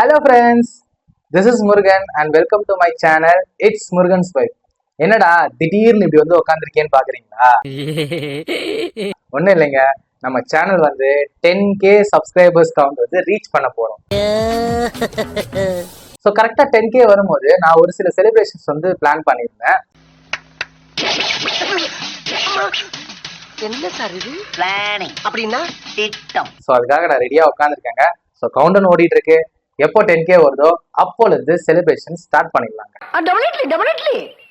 Hello friends this is Murugan and welcome to my channel it's Murugan's wife என்னடா திடீர்னு இப்படி வந்து உட்காந்துருக்கேன்னு பாக்குறீங்களா? ஒன்றும் இல்லைங்க. நம்ம சேனல் வந்து டென் கே சப்ஸ்கிரைபர்ஸ் கவுண்ட் வந்து ரீச் பண்ண போறோம். ஸோ கரெக்டாக டென் கே வரும்போது நான் ஒரு சில செலிப்ரேஷன்ஸ் வந்து பிளான் பண்ணியிருந்தேன். என்ன சார் இது? பிளானிங் அப்படின்னா திட்டம். ஸோ அதுக்காக நான் ரெடியாக உட்காந்துருக்கேங்க ஸோ கவுண்டன் ஓடிட்டு இருக்கு. எப்போ டென் கே வருதோ அப்போலேருந்து செலிப்ரேஷன் ஸ்டார்ட் பண்ணிடலாங்க.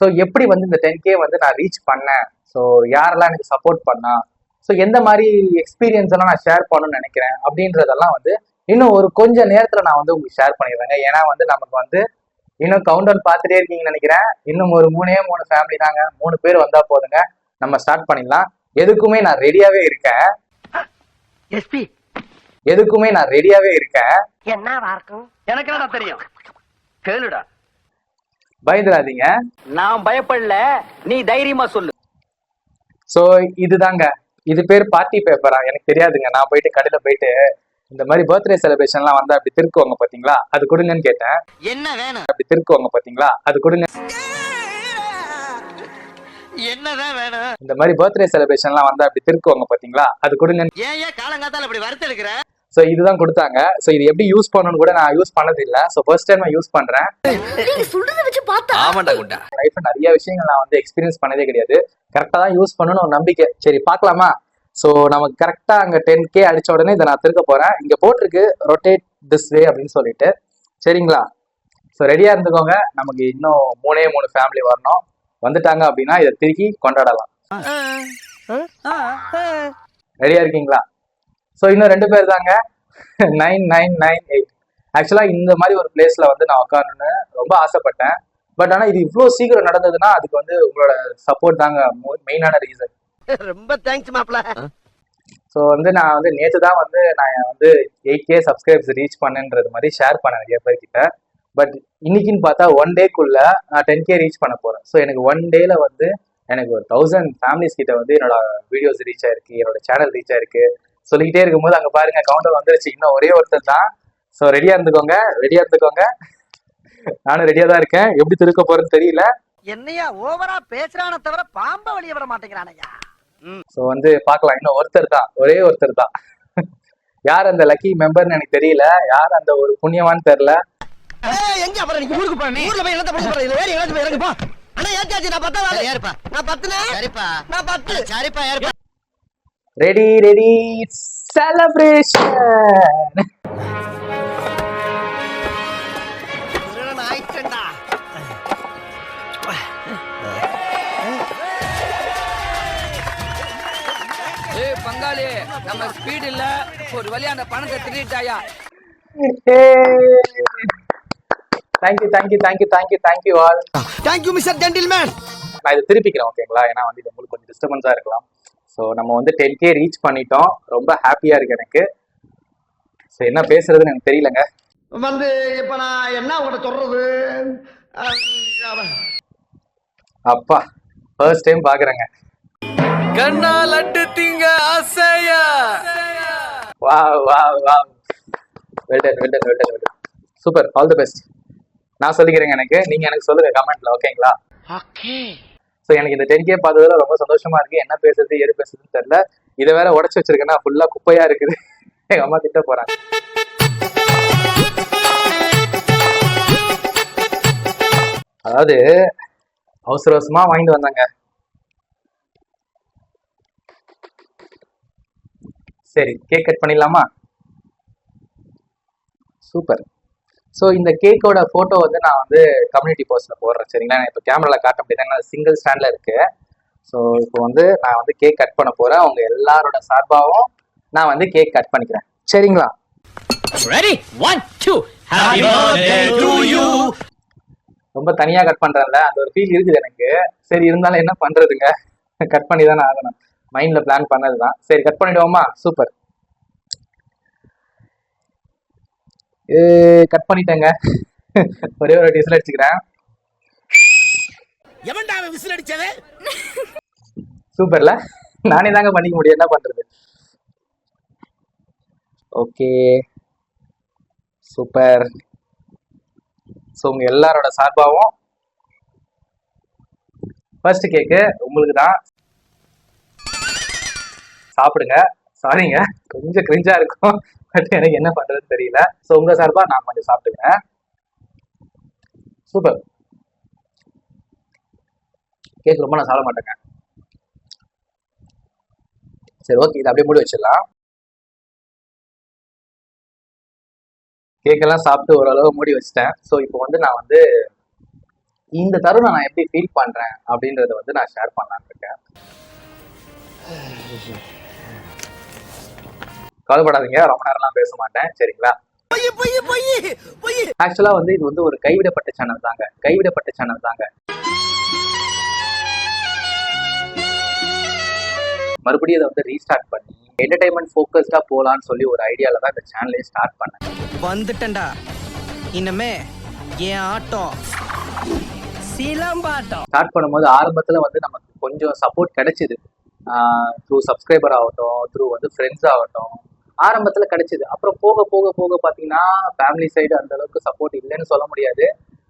ஸோ எப்படி வந்து இந்த டென் கே வந்து நான் ரீச் பண்ணேன்? ஸோ யாரெல்லாம் எனக்கு சப்போர்ட் பண்ணா? ஸோ எந்த மாதிரி எக்ஸ்பீரியன்ஸ் எல்லாம் நான் ஷேர் பண்ணணும்னு நினைக்கிறேன்? அப்படின்றதெல்லாம் வந்து இன்னும் ஒரு கொஞ்ச நேரத்தில் நான் வந்து உங்களுக்கு ஷேர் பண்ணிடுவேங்க. ஏன்னா வந்து நமக்கு வந்து இன்னும் கவுண்டர் பார்த்துட்டே இருக்கீங்கன்னு நினைக்கிறேன். இன்னும் ஒரு மூணே மூணு ஃபேமிலி தாங்க. மூணு பேர் வந்தா போதுங்க. நம்ம ஸ்டார்ட் பண்ணிடலாம். எதுக்குமே நான் ரெடியாவே இருக்கேன். எஸ்பி எதுக்குமே நான் ரெடியாவே இருக்கேன். என்ன எனக்கு தெரியும்? கேளுடா. பயந்துடாதீங்க. நான் பயப்படல. நீ தைரியமா சொல்லு. ஸோ இதுதாங்க. இது பேர் பார்ட்டி பேப்பரா எனக்கு தெரியாதுங்க. நான் போயிட்டு கடையில போயிட்டு இந்த மாதிரி பர்த்டே செலிப்ரேஷன்லாம் வந்தா அப்படி திருக்குவாங்க பாத்தீங்களா? அது கொடுங்கன்னு கேட்டேன். என்ன வேணும்? அப்படி திருக்குவாங்க பாத்தீங்களா? அது கொடுங்க. என்னதான் வேணும்? இந்த மாதிரி பர்த்டே செலிப்ரேஷன்லாம் வந்தா அப்படி திருக்குவாங்க பாத்தீங்களா? அது கொடுங்க. ஏன் ஏன் காலங்காத்தால இப்படி வறுத்து எடுக்கிற ஸோ இதுதான் கொடுத்தாங்க. ஸோ இது எப்படி யூஸ் பண்ணணும்னு கூட நான் யூஸ் பண்ணது இல்ல ஸோ ஃபர்ஸ்ட் டைம் நான் யூஸ் பண்றேன். சுடுறத வச்சு பார்த்தா ஆமாண்டா குண்டா. லைஃப்ல நிறைய விஷயங்கள் நான் வந்து எக்ஸ்பீரியன்ஸ் பண்ணதே கிடையாது. கரெக்டா தான் யூஸ் பண்ணணும்னு ஒரு நம்பிக்கை. சரி பார்க்கலாமா? ஸோ நமக்கு கரெக்டா அங்க டென் கே அடிச்ச உடனே இதை நான் திருக்க போறேன். இங்க போட்டிருக்கு ரொட்டேட் திஸ் வே அப்படின்னு சொல்லிட்டு. சரிங்களா? ஸோ ரெடியா இருந்துக்கோங்க. நமக்கு இன்னும் மூணே மூணு ஃபேமிலி வரணும். வந்துட்டாங்க அப்படின்னா இதை திருக்கி கொண்டாடலாம். ரெடியா இருக்கீங்களா? ஸோ இன்னும் ரெண்டு பேர் தாங்க. நைன் நைன் நைன் எயிட் ஆக்சுவலாக இந்த மாதிரி ஒரு பிளேஸ்ல வந்து நான் உட்காரணும்னு ரொம்ப ஆசைப்பட்டேன். பட் ஆனால் இது இவ்வளோ சீக்கிரம் நடந்ததுன்னா அதுக்கு வந்து உங்களோட சப்போர்ட் தாங்க மெயினான ரீசன் ரொம்ப தேங்க்ஸ் மாப்ள ஸோ வந்து நான் வந்து நேற்று தான் வந்து நான் வந்து எயிட் கே சப்ஸ்கிரைப்ஸ் ரீச் பண்ணேன்றது மாதிரி ஷேர் பண்ணேன் நிறைய பேர்கிட்ட. பட் இன்னைக்குன்னு பார்த்தா ஒன் டேக்குள்ள நான் டென் கே ரீச் பண்ண போறேன். ஸோ எனக்கு ஒன் டேல வந்து எனக்கு ஒரு தௌசண்ட் ஃபேமிலிஸ் கிட்ட வந்து என்னோட வீடியோஸ் ரீச் ஆயிருக்கு என்னோட சேனல் ரீச் ஆயிருக்கு. சொல்லிக்கிட்டே இருக்கும்போது அங்க பாருங்க கவுண்டர் வந்துருச்சு. இன்னும் ஒரே ஒருத்தர் தான். ஸோ ரெடியா இருந்துக்கோங்க ரெடியா இருந்துக்கோங்க. நானும் ரெடியா தான் இருக்கேன். எப்படி திருக்க போறேன்னு தெரியல. என்னையா ஓவரா பேசுறான தவிர பாம்ப வெளிய வர மாட்டேங்கிறானயா ஸோ வந்து பார்க்கலாம். இன்னும் ஒருத்தர் தான். ஒரே ஒருத்தர் தான். யார் அந்த லக்கி மெம்பர்னு எனக்கு தெரியல. யார் அந்த ஒரு புண்ணியவான்னு தெரியல. எங்க அப்புறம் நீ? ஊருக்கு போற நீ? ஊர்ல போய் என்னத்த பண்ண போற? இதுல வேற எங்கயாச்சும் போய் இறங்குப்பா அண்ணா ஏத்தாச்சு நான் பத்தா வேலை ஏறுப்பா நான் பத்துனே சரிப்பா. நான் பத்து. சரிப்பா ஏறுப்பா ரெடி ரெடி செலிப்ரேஷன் ஆயிட்டா ஏய் பங்காளி நம்ம ஸ்பீட் இல்ல. ஒரு வழியா அந்த பணத்தை திருட்டாயா thank you thank you thank you thank you thank you all thank you mister gentleman நான் இதை திருப்பிக்கிறேன் ஓகேங்களா ஏன்னா வந்து இது உங்களுக்கு கொஞ்சம் டிஸ்டர்பன்ஸாக இருக்கலாம். ஸோ நம்ம வந்து டென் கே ரீச் பண்ணிட்டோம். ரொம்ப ஹாப்பியாக இருக்கு எனக்கு. ஸோ என்ன பேசுறதுன்னு எனக்கு தெரியலங்க. வந்து இப்ப நான் என்ன உங்கள்கிட்ட சொல்றது? அப்பா ஃபர்ஸ்ட் டைம் பார்க்குறேங்க கண்ணா லட்டு திங்க ஆசையா? வா வா வா well done well done well done well done super all the best நான் சொல்லிக்கிறேங்க எனக்கு. நீங்க எனக்கு சொல்லுங்க கமெண்ட்ல ஓகேங்களா ஓகே ஸோ எனக்கு இந்த டென் கே பார்த்ததுல ரொம்ப சந்தோஷமா இருக்கு. என்ன பேசுறது எது பேசுறதுன்னு தெரியல. இதை வேற உடச்சு வச்சிருக்கேன்னா ஃபுல்லா குப்பையா இருக்குது. எங்க அம்மா திட்ட போறாங்க. அதாவது அவசர அவசரமா வாங்கிட்டு வந்தாங்க. சரி கேக் கட் பண்ணிடலாமா? சூப்பர் ஸோ இந்த கேக்கோட ஃபோட்டோ வந்து நான் வந்து கம்யூனிட்டி போஸ்ட்டில் போடுறேன் சரிங்களா? நான் இப்போ கேமராவில் காட்ட முடியாது சிங்கிள் ஸ்டாண்டில் இருக்கு ஸோ இப்போ வந்து நான் வந்து கேக் கட் பண்ண போகிறேன் அவங்க எல்லாரோட சார்பாகவும் நான் வந்து கேக் கட் பண்ணிக்கிறேன். சரிங்களா? Ready one two happy birthday to you ரொம்ப தனியாக கட் பண்ணுறேன்ல அந்த ஒரு ஃபீல் இருக்குது எனக்கு. சரி இருந்தாலும் என்ன பண்ணுறதுங்க கட் பண்ணி தானே ஆகணும். மைண்டில் பிளான் பண்ணது தான் சரி கட் பண்ணிடுவோமா? சூப்பர் கட் பண்ணிட்டேங்க. ஒரே ஒரு டீசல் அடிச்சுக்கிறேன். சூப்பர்ல. நானே தாங்க பண்ணிக்க முடியும். என்ன பண்றது? ஓகே. சூப்பர். ஸோ உங்க எல்லாரோட சார்பாகவும் ஃபர்ஸ்ட் கேக்கு உங்களுக்கு தான் சாப்பிடுங்க. சாரிங்க கொஞ்சம் கிரிஞ்சா இருக்கும். பட் எனக்கு என்ன பண்றதுன்னு தெரியல. ஸோ உங்க சார்பா நான் கொஞ்சம் சாப்பிட்டுக்கிறேன். சூப்பர் கேக் ரொம்ப நான் சாப்பிட மாட்டேங்க. சரி ஓகே இதை அப்படியே மூடி வச்சிடலாம். கேக்கெல்லாம் சாப்பிட்டு ஓரளவு மூடி வச்சிட்டேன். ஸோ இப்போ வந்து நான் வந்து இந்த தருணம் நான் எப்படி ஃபீல் பண்றேன் அப்படின்றத வந்து நான் ஷேர் பண்ணலான்னு இருக்கேன். கவலைப்படாதீங்க ரொம்ப நேரம்லாம் பேச மாட்டேன். சரிங்களா? ஆக்சுவலா வந்து இது வந்து ஒரு கைவிடப்பட்ட சேனல் தாங்க. கைவிடப்பட்ட சேனல் தாங்க. மறுபடியும் இதை வந்து ரீஸ்டார்ட் பண்ணி என்டர்டைன்மெண்ட் ஃபோக்கஸ்டா போலான்னு சொல்லி ஒரு ஐடியால தான் இந்த சேனலே ஸ்டார்ட் பண்ணேன். வந்துட்டேன்டா. இன்னமே என் ஆட்டம். சிலம்பாட்டம். ஸ்டார்ட் பண்ணும்போது ஆரம்பத்துல வந்து நமக்கு கொஞ்சம் சப்போர்ட் கிடைச்சிது. த்ரூ சப்ஸ்கிரைபர் ஆகட்டும் த்ரூ வந்து ஃப்ரெண்ட்ஸ் ஆகட்டும் ஆரம்பத்துல கிடைச்சது. அப்புறம் போக போக போக பாத்தீங்கன்னா ஃபேமிலி சைடு அந்த அளவுக்கு சப்போர்ட் இல்லைன்னு சொல்ல முடியாது.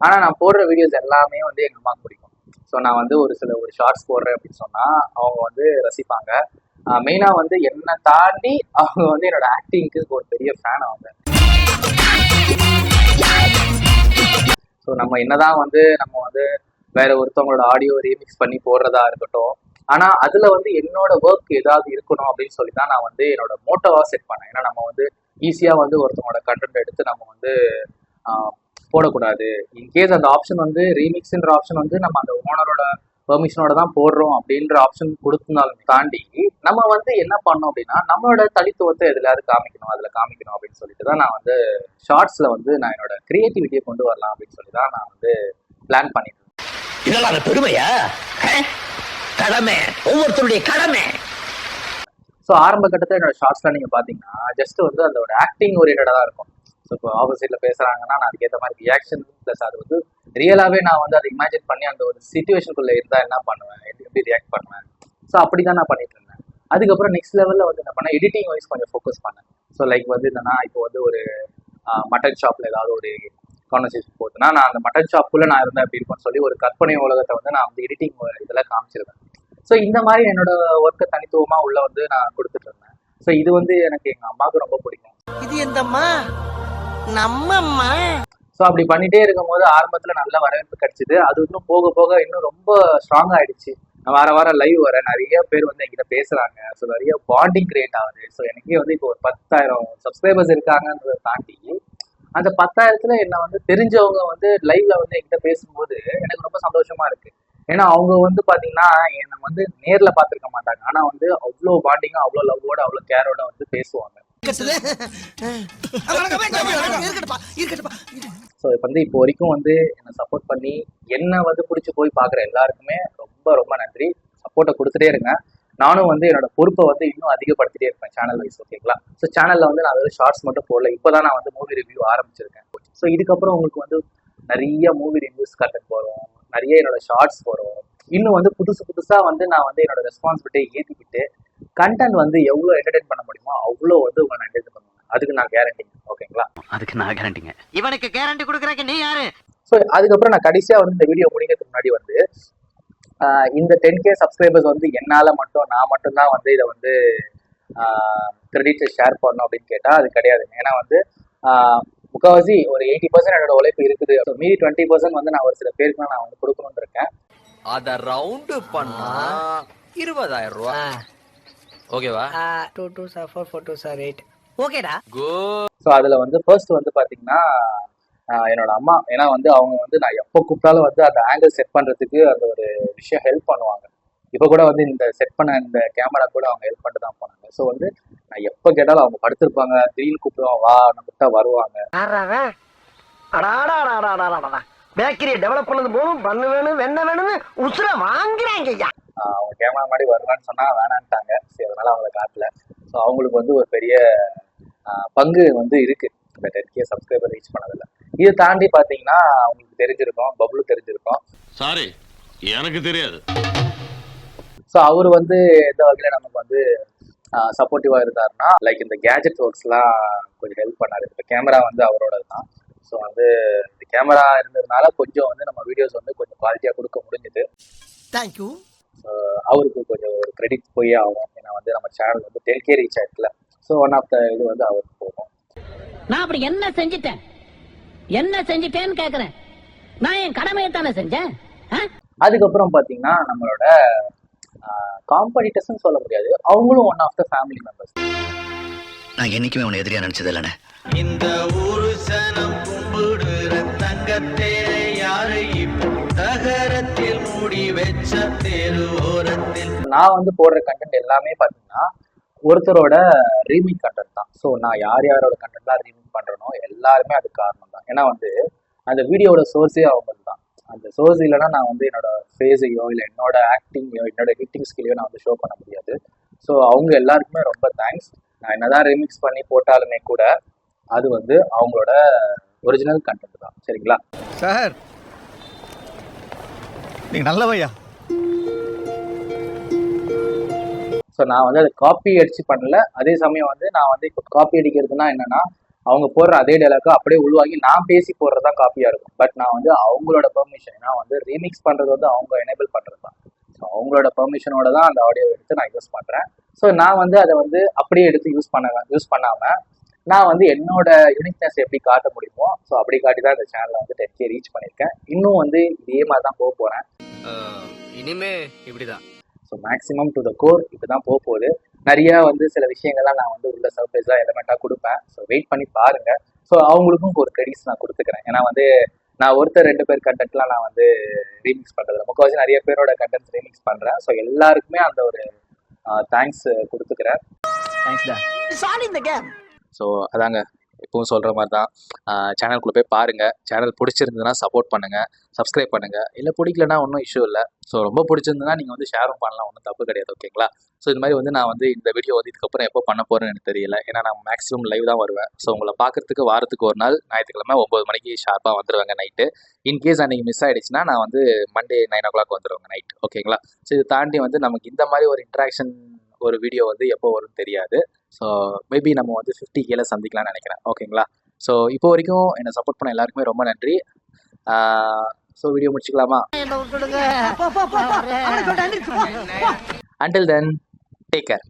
ஆனா நான் போடுற வீடியோஸ் எல்லாமே வந்து எங்க அம்மாவுக்கு பிடிக்கும். ஸோ நான் வந்து ஒரு சில ஒரு ஷார்ட்ஸ் போடுறேன் அப்படின்னு சொன்னா அவங்க வந்து ரசிப்பாங்க. மெயினா வந்து என்னை தாண்டி அவங்க வந்து என்னோட ஆக்டிங்க்கு ஒரு பெரிய ஃபேன் அவங்க ஸோ நம்ம என்னதான் வந்து நம்ம வந்து வேற ஒருத்தவங்களோட ஆடியோ ரீமிக்ஸ் பண்ணி போடுறதா இருக்கட்டும் ஆனா அதுல வந்து என்னோட ஒர்க் ஏதாவது இருக்கணும் அப்படின்னு சொல்லி தான் நான் வந்து என்னோட மோட்டோவா செட் பண்ணேன். ஏன்னா நம்ம வந்து ஈஸியா வந்து ஒருத்தவங்களோட கண்டென்ட் எடுத்து நம்ம வந்து போடக்கூடாது. இன்கேஸ் அந்த ஆப்ஷன் வந்து ரீமிக்ஸ்ன்ற ஆப்ஷன் வந்து நம்ம அந்த ஓனரோட பெர்மிஷனோட தான் போடுறோம் அப்படின்ற ஆப்ஷன் கொடுத்திருந்தாலும் தாண்டி நம்ம வந்து என்ன பண்ணோம் அப்படின்னா நம்மளோட தனித்துவத்தை எதுலையாவது காமிக்கணும் அதுல காமிக்கணும் அப்படின்னு சொல்லிட்டு தான் நான் வந்து ஷார்ட்ஸ்ல வந்து நான் என்னோட கிரியேட்டிவிட்டியை கொண்டு வரலாம் அப்படின்னு சொல்லி தான் நான் வந்து பிளான் பண்ணிட்டு. இதெல்லாம் அந்த பெருமையா? கடமை. ஒவ்வொருத்தருடைய கடமை. ஸோ ஆரம்ப கட்டத்தில் என்னோட ஷார்ட்ஸ்லாம் நீங்கள் பார்த்தீங்கன்னா ஜஸ்ட் வந்து அதோட ஆக்டிங் ஓரியன்டாக தான் இருக்கும். ஸோ இப்போ ஆப்போசிட்டில் பேசுகிறாங்கன்னா நான் அதுக்கேற்ற மாதிரி ரியாக்ஷன் ப்ளஸ் அது வந்து ரியலாகவே நான் வந்து அதை இமேஜின் பண்ணி அந்த ஒரு சுச்சுவேஷனுக்குள்ளே இருந்தால் என்ன பண்ணுவேன்? எப்படி எப்படி ரியாக்ட் பண்ணுவேன்? ஸோ அப்படி தான் நான் பண்ணிட்டு இருந்தேன். அதுக்கப்புறம் நெக்ஸ்ட் லெவலில் வந்து என்ன பண்ணேன்? எடிட்டிங் வைஸ் கொஞ்சம் ஃபோக்கஸ் பண்ணேன். ஸோ லைக் வந்து என்னன்னா இப்போ வந்து ஒரு மட்டன் ஷாப்பில் ஏதாவது ஒரு கான்வர்சேஷன் போகுதுன்னா நான் அந்த மட்டன் ஷாப்புக்குள்ளே நான் இருந்தேன் அப்படின்னு சொல்லி ஒரு கற்பனை உலகத்தை வந்து நான் வந்து எடிட்டிங் இதில் காமிச்சிருவேன். ஸோ இந்த மாதிரி என்னோட ஒர்க்கை தனித்துவமா உள்ள வந்து நான் கொடுத்துட்டு இருந்தேன். ஸோ இது வந்து எனக்கு எங்க அம்மாவுக்கு ரொம்ப பிடிக்கும். இது எந்தம்மா? நம்மம்மா? ஸோ அப்படி பண்ணிட்டே இருக்கும்போது ஆரம்பத்துல நல்ல வரவேற்பு கிடைச்சிது. அது இன்னும் போக போக இன்னும் ரொம்ப ஸ்ட்ராங் ஆயிடுச்சு. நான் வார வாரம் லைவ் வரேன். நிறைய பேர் வந்து என்கிட்ட பேசுறாங்க. ஸோ நிறைய பாண்டிங் கிரியேட் ஆகுது. ஸோ எனக்கே வந்து இப்போ ஒரு பத்தாயிரம் சப்ஸ்கிரைபர்ஸ் இருக்காங்கன்றதை தாண்டி அந்த பத்தாயிரத்துல என்ன வந்து தெரிஞ்சவங்க வந்து லைவ்ல வந்து என்கிட்ட பேசும்போது எனக்கு ரொம்ப சந்தோஷமா இருக்கு. ஏன்னா அவங்க வந்து பாத்தீங்கன்னா என்னை வந்து நேர்ல பார்த்திருக்க மாட்டாங்க. ஆனா வந்து அவ்வளோ பாண்டிங்கா அவ்வளோ லவ்வோட அவ்வளோ கேரோட வந்து பேசுவாங்க. ஸோ இப்போ வந்து இப்போ வரைக்கும் வந்து என்னை சப்போர்ட் பண்ணி என்ன வந்து பிடிச்சி போய் பார்க்குற எல்லாருக்குமே ரொம்ப ரொம்ப நன்றி. சப்போர்ட்டை கொடுத்துட்டே இருங்க. நானும் வந்து என்னோட பொறுப்பை வந்து இன்னும் அதிகப்படுத்திட்டே இருப்பேன் சேனல் வைஸ் ஓகேங்களா ஸோ சேனலில் வந்து நான் வெறும் ஷார்ட்ஸ் மட்டும் போடல. இப்போ தான் நான் வந்து மூவி ரிவ்யூ ஆரம்பிச்சிருக்கேன். ஸோ இதுக்கப்புறம் உங்களுக்கு வந்து நிறைய மூவி ரிவ்யூஸ் கண்டென்ட் வரும் நிறைய என்னோட ஷார்ட்ஸ் வரும் இன்னும் வந்து புதுசு புதுசாக வந்து நான் வந்து என்னோட ரெஸ்பான்சிபிலிட்டியை ஏற்றிக்கிட்டு கண்டென்ட் வந்து எவ்வளோ என்டர்டைன் பண்ண முடியுமோ அவ்வளோ வந்து உங்களை நான் என்டர்டைன் பண்ணுவேன். அதுக்கு நான் கேரண்டி ஓகேங்களா அதுக்கு நான் கேரண்டிங்க இவனுக்கு கேரண்டி கொடுக்கறக்கு நீ யாரு? ஸோ அதுக்கப்புறம் நான் கடைசியா வந்து இந்த வீடியோ முடிக்கிறதுக்கு முன்னாடி வந்து இந்த டென் கே சப்ஸ்கிரைபர்ஸ் வந்து என்னால மட்டும் நான் மட்டும்தான் வந்து இதை வந்து கிரெடிட்ஸை ஷேர் பண்ணணும் அப்படின்னு கேட்டா அது கிடையாது. ஏன்னா வந்து முக்கால்வாசி ஒரு எயிட்டி பர்சன்ட் என்னோட உழைப்பு இருக்குது. மீதி டுவெண்ட்டி பர்சன்ட் வந்து நான் ஒரு சில பேருக்கு நான் வந்து கொடுக்கணும்னு இருக்கேன் அத ரவுண்டு பண்ணா இருபதாயிரம் ரூபாய் ஓகேவா two two sir four four two sir eight ஓகேடா கோ ஸோ அதுல வந்து ஃபர்ஸ்ட் வந்து பாத்தீங்கன்னா என்னோட அம்மா ஏன்னா வந்து அவங்க வந்து நான் எப்போ கூப்பிட்டாலும் வந்து அந்த ஆங்கிள் செட் பண்றதுக்கு அந்த ஒரு விஷயம் ஹெல்ப் பண்ணுவாங்க. இப்போ கூட வந்து இந்த செட் பண்ண இந்த கேமரா கூட அவங்க ஹெல்ப் பண்ணிட்டு தான் போனாங்க. ஸோ வந்து நான் எப்போ கேட்டாலும் அவங்க படுத்திருப்பாங்க. திடீர்னு கூப்பிடுவாங்க வா நம்ம கூப்பிட்டா வருவாங்க. பேக்கரியை டெவலப் பண்ணது போதும். பண்ணு வேணும் வெண்ணெய் வேணும்னு உசுர வாங்குறாங்க ஐயா. அவங்க கேமரா மாதிரி வருவான்னு சொன்னா வேணான்ட்டாங்க. சரி அதனால அவங்கள காட்டல. ஸோ அவங்களுக்கு வந்து ஒரு பெரிய பங்கு வந்து இருக்கு. இந்த டென் கே சப்ஸ்கிரைபர் ரீச் பண்ணதில்ல இதை தாண்டி பாத்தீங்கன்னா அவங்களுக்கு தெரிஞ்சிருக்கும் பப்ளு தெரிஞ்சிருக்கும். சாரி எனக்கு தெரியாது. ஸோ அவர் வந்து எந்த வகையில நமக்கு வந்து சப்போர்ட்டிவா இருந்தாருன்னா லைக் இந்த கேஜெட் ஒர்க்ஸ்லாம் கொஞ்சம் ஹெல்ப் பண்ணாரு. இப்போ கேமரா வந்து அவரோட தான். ஸோ வந்து இந்த கேமரா இருந்ததுனால கொஞ்சம் வந்து நம்ம வீடியோஸ் வந்து கொஞ்சம் குவாலிட்டியாக கொடுக்க முடிஞ்சுது. தேங்க்யூ அவருக்கு கொஞ்சம் ஒரு கிரெடிட் போயே ஆகும். ஏன்னா வந்து நம்ம சேனல் வந்து டென் கே ரீச் ஆயிருக்குல ஸோ ஒன் ஆஃப் த இது வந்து அவருக்கு போகும். நான் அப்படி என்ன செஞ்சிட்டேன்? என்ன செஞ்சிட்டேன்னு கேக்குறேன். நான் என் கடமையை தானே செஞ்சேன்? அதுக்கப்புறம் பார்த்தீங்கன்னா நம்மளோட காம்படிட்டர்ஸ்னு சொல்ல முடியாது. அவங்களும் one of the family members நான் என்னைக்குமே உன்னை எதிரியா நினைச்சது இல்லைண்ணே. இந்த ஊரு சனம் கும்பிடுற தங்கத்தே யாரு இப்போ? தகரத்தில் மூடி வச்ச தெரு ஓரத்தில். நான் வந்து போடுற கண்டென்ட் எல்லாமே பார்த்தீங்கன்னா ஒருத்தரோட ரீமேக் கண்டென்ட் தான். ஸோ நான் யார் யாரோட கண்டென்ட்லாம் ரீமேக் பண்ணுறனோ எல்லாருமே அதுக்கு காரணம் தான் ஏன்னா வந்து அந்த வீடியோட சோர்ஸே அவங்க சோர்ஸ் இல்லைன்னா நான் வந்து என்னோட ஃபேஸையோ இல்லை என்னோட ஆக்டிங்கையோ என்னோட எடிட்டிங் ஸ்கில்லையோ நான் வந்து ஷோ பண்ண முடியாது. ஸோ அவங்க எல்லாருக்குமே ரொம்ப தேங்க்ஸ் நான் என்னதான் ரீமிக்ஸ் பண்ணி போட்டாலுமே கூட அது வந்து அவங்களோட ஒரிஜினல் கண்டென்ட் தான். சரிங்களா? சார் நீங்க நல்லவையா? ஸோ நான் வந்து அதை காப்பி அடிச்சு பண்ணல. அதே சமயம் வந்து நான் வந்து இப்போ காப்பி அடிக்கிறதுனா என்னன்னா அவங்க போடுற அதே டைலாக்கு அப்படியே உள்வாங்கி நான் பேசி போடுறது தான் காப்பியாக இருக்கும். பட் நான் வந்து அவங்களோட பெர்மிஷன் நான் வந்து ரீமிக்ஸ் பண்ணுறது வந்து அவங்க எனேபிள் பண்ணுறது தான். ஸோ அவங்களோட பெர்மிஷனோட தான் அந்த ஆடியோ எடுத்து நான் யூஸ் பண்ணுறேன் ஸோ நான் வந்து அதை வந்து அப்படியே எடுத்து யூஸ் பண்ண யூஸ் பண்ணாமல் நான் வந்து என்னோட யூனிக்னஸ் எப்படி காட்ட முடியுமோ ஸோ அப்படி காட்டி தான் இந்த சேனலை வந்து டென் கே ரீச் பண்ணியிருக்கேன். இன்னும் வந்து இதே மாதிரி தான் போக போகிறேன் இனிமே இப்படிதான். So maximum to the core இப்படி தான் போக போகுது. நிறைய வந்து சில விஷயங்கள்லாம் நான் வந்து உள்ள சர்ப்ரைஸாக எலமெண்ட்டாக கொடுப்பேன். ஸோ வெயிட் பண்ணி பாருங்க. ஸோ அவங்களுக்கும் ஒரு கிரெடிட்ஸ் நான் கொடுத்துக்கிறேன். ஏன்னா வந்து நான் ஒருத்தர் ரெண்டு பேர் கண்டென்ட்லாம் நான் வந்து ரீமிக்ஸ் பண்ணுறது முக்கால்வாசி நிறைய பேரோட கண்டென்ட்ஸ் ரீமிக்ஸ் பண்ணுறேன் ஸோ எல்லாருக்குமே அந்த ஒரு தேங்க்ஸ் கொடுத்துக்கிறேன். இந்த கேம் ஸோ அதாங்க. இப்போவும் சொல்கிற மாதிரி தான் சேனல்குள்ளே போய் பாருங்கள் சேனல் பிடிச்சிருந்ததுன்னா சப்போர்ட் பண்ணுங்கள் சப்ஸ்கிரைப் பண்ணுங்கள் இல்லை பிடிக்கலனா ஒன்றும் இஷ்யூ இல்லை. ஸோ ரொம்ப பிடிச்சிருந்ததுன்னா நீங்கள் வந்து ஷேரும் பண்ணலாம். ஒன்றும் தப்பு கிடையாது ஓகேங்களா ஸோ இது மாதிரி வந்து நான் வந்து இந்த வீடியோ வந்து இதுக்கப்புறம் எப்போ பண்ண போகிறேன்னு எனக்கு தெரியல. ஏன்னா நான் மேக்ஸிமம் லைவ் தான் வருவேன். ஸோ உங்களை பார்க்குறதுக்கு வாரத்துக்கு ஒரு நாள் ஞாயிற்றுக்கிழமை ஒம்பது மணிக்கு ஷார்ப்பாக வந்துடுவாங்க நைட்டு இன்கேஸ் அன்றைக்கி மிஸ் ஆகிடுச்சுன்னா நான் வந்து மண்டே நைன் ஓ கிளாக் வந்துடுவாங்க நைட் ஓகேங்களா ஸோ இது தாண்டி வந்து நமக்கு இந்த மாதிரி ஒரு இன்ட்ராக்ஷன் ஒரு வீடியோ வந்து எப்போ வரும்னு தெரியாது. ஸோ மேபி நம்ம வந்து ஃபிஃப்டி கேல சந்திக்கலாம்னு நினைக்கிறேன். ஓகேங்களா ஸோ இப்போ வரைக்கும் என்னை சப்போர்ட் பண்ண எல்லாருக்குமே ரொம்ப நன்றி. So video முடிச்சுக்கலாமா? Until then take care